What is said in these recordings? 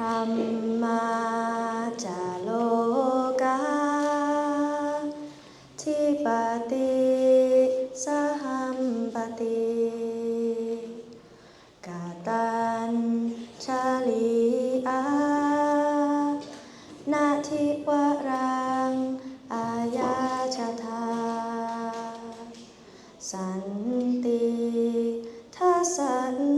รรมาจาโลกาทิปติสหัมปติกาตัญชาลีอานาทิวรัง อายาชาทา สันติทัสสัน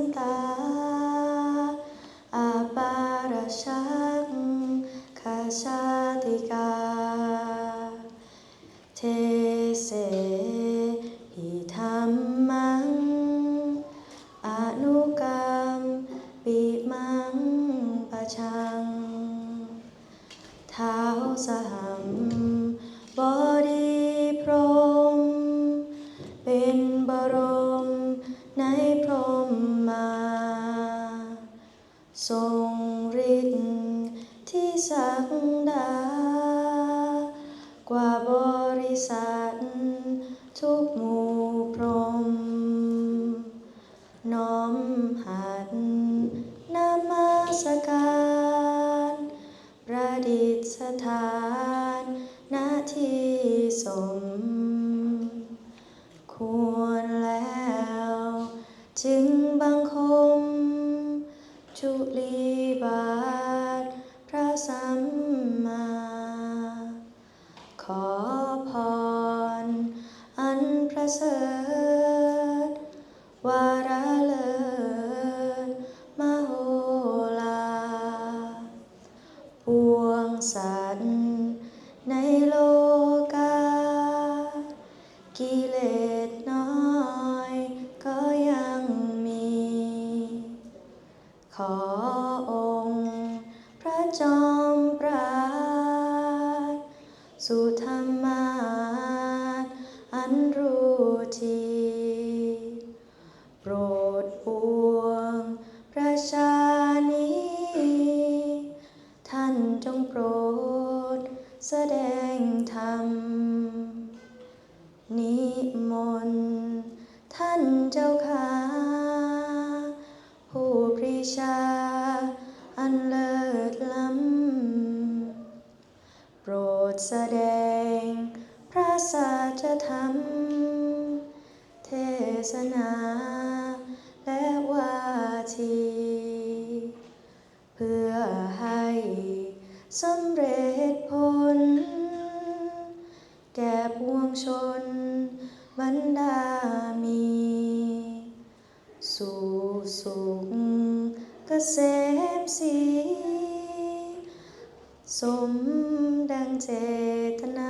หิธรรมัง อนุกรรม ปิมังปะชัง เท้าสหัมบดีพรม เป็นบรมในพรมมา ทรงฤทธิ์ที่สักดากว่าบริษัท ดิษฐานหน้าที่สม ควรแล้ว จึงบังคม จุลีบาท พระสัมมา ขอพร อันประเสริฐ สัตว์ในโลกา กิเลสน้อยก็ยังมี ขอองค์ พระจอมปราดสุธรรมาอันรู้ แสดงธรรม นิมนต์ท่านเจ้าข้าผู้ปรีชา อันเลิศล้ำ โปรดแสดงพระสัจธรรม เทศนาและวาที เพื่อให้สำเร็จผล ปวงชน บรรดามี สู่สุขเกษมสี สมดังเจตนา